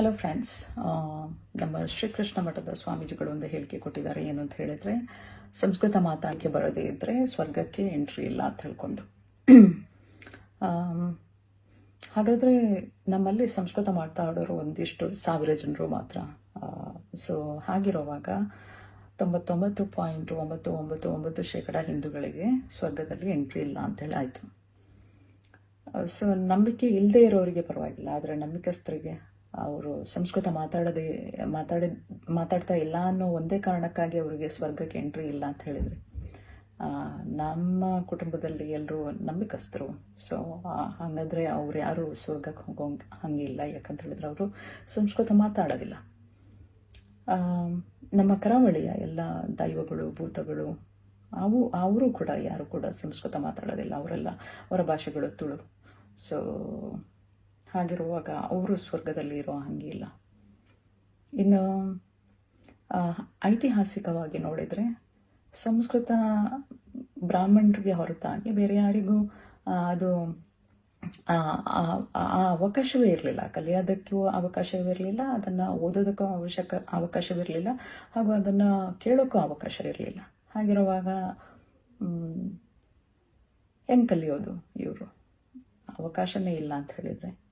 Hello friends ನಮ್ಮ ಶ್ರೀಕೃಷ್ಣ ಮಠದ ಸ್ವಾಮೀಜಿಗಳು ಒಂದು ಹೇಳಿಕೆ ಕೊಟ್ಟಿದ್ದಾರೆ. ಏನು ಅಂತ ಹೇಳಿದ್ರೆ, ಸಂಸ್ಕೃತ ಮಾತಾಡಿಕೆ ಬರದೇ ಇದ್ರೆ ಸ್ವರ್ಗಕ್ಕೆ ಎಂಟ್ರಿ ಇಲ್ಲ ಅಂತ ಹೇಳ್ಕೊಂಡು. ಹಾಗಾದರೆ ಹಾಗಾದ್ರೆ ನಮ್ಮಲ್ಲಿ ಸಂಸ್ಕೃತ ಮಾತಾಡೋರು ಒಂದಿಷ್ಟು ಸಾವಿರ ಜನರು ಮಾತ್ರ. ಸೊ ಹಾಗಿರುವಾಗ ತೊಂಬತ್ತೊಂಬತ್ತು ಪಾಯಿಂಟ್ ಒಂಬತ್ತು ಒಂಬತ್ತು ಒಂಬತ್ತು ಶೇಕಡ ಹಿಂದೂಗಳಿಗೆ ಸ್ವರ್ಗದಲ್ಲಿ ಎಂಟ್ರಿ ಇಲ್ಲ ಅಂತೇಳಿ ಆಯಿತು. ಸೊ ನಂಬಿಕೆ ಇಲ್ಲದೆ ಇರೋರಿಗೆ ಪರವಾಗಿಲ್ಲ, ಆದರೆ ನಂಬಿಕಸ್ಥರಿಗೆ ಅವರು ಸಂಸ್ಕೃತ ಮಾತಾಡದೆ, ಮಾತಾಡ, ಮಾತಾಡ್ತಾ ಇಲ್ಲ ಅನ್ನೋ ಒಂದೇ ಕಾರಣಕ್ಕಾಗಿ ಅವರಿಗೆ ಸ್ವರ್ಗಕ್ಕೆ ಎಂಟ್ರಿ ಇಲ್ಲ ಅಂತ ಹೇಳಿದರೆ. ನಮ್ಮ ಕುಟುಂಬದಲ್ಲಿ ಎಲ್ಲರೂ ನಂಬಿಕಸ್ಥರು. ಸೊ ಹಾಗಾದ್ರೆ ಅವ್ರು ಯಾರು ಸ್ವರ್ಗಕ್ಕೆ ಹೋಗೋ ಹಂಗಿಲ್ಲ ಯಾಕಂತ ಹೇಳಿದ್ರೆ ಅವರು ಸಂಸ್ಕೃತ ಮಾತಾಡೋದಿಲ್ಲ. ನಮ್ಮ ಕರಾವಳಿಯ ಎಲ್ಲ ದೈವಗಳು, ಭೂತಗಳು, ಅವು, ಅವರು ಕೂಡ ಯಾರು ಕೂಡ ಸಂಸ್ಕೃತ ಮಾತಾಡೋದಿಲ್ಲ. ಅವರೆಲ್ಲ ಅವರ ಭಾಷೆಗಳು ತುಳು. ಸೊ ಹಾಗಿರುವಾಗ ಅವರು ಸ್ವರ್ಗದಲ್ಲಿ ಇರೋ ಹಂಗಿಲ್ಲ ಇನ್ನು ಐತಿಹಾಸಿಕವಾಗಿ ನೋಡಿದರೆ ಸಂಸ್ಕೃತ ಬ್ರಾಹ್ಮಣರಿಗೆ ಹೊರತಾಗಿ ಬೇರೆ ಯಾರಿಗೂ ಅದು, ಆ ಅವಕಾಶವೇ ಇರಲಿಲ್ಲ. ಕಲಿಯೋದಕ್ಕೂ ಅವಕಾಶವಿರಲಿಲ್ಲ ಅದನ್ನು ಓದೋದಕ್ಕೂ ಅವಶ್ಯಕ ಅವಕಾಶವಿರಲಿಲ್ಲ ಹಾಗೂ ಅದನ್ನು ಕೇಳೋಕ್ಕೂ ಅವಕಾಶ ಇರಲಿಲ್ಲ. ಹಾಗಿರುವಾಗ ಹೆಂಗೆ ಕಲಿಯೋದು ಇವರು? ಅವಕಾಶನೇ ಇಲ್ಲ ಅಂತ ಹೇಳಿದರೆ?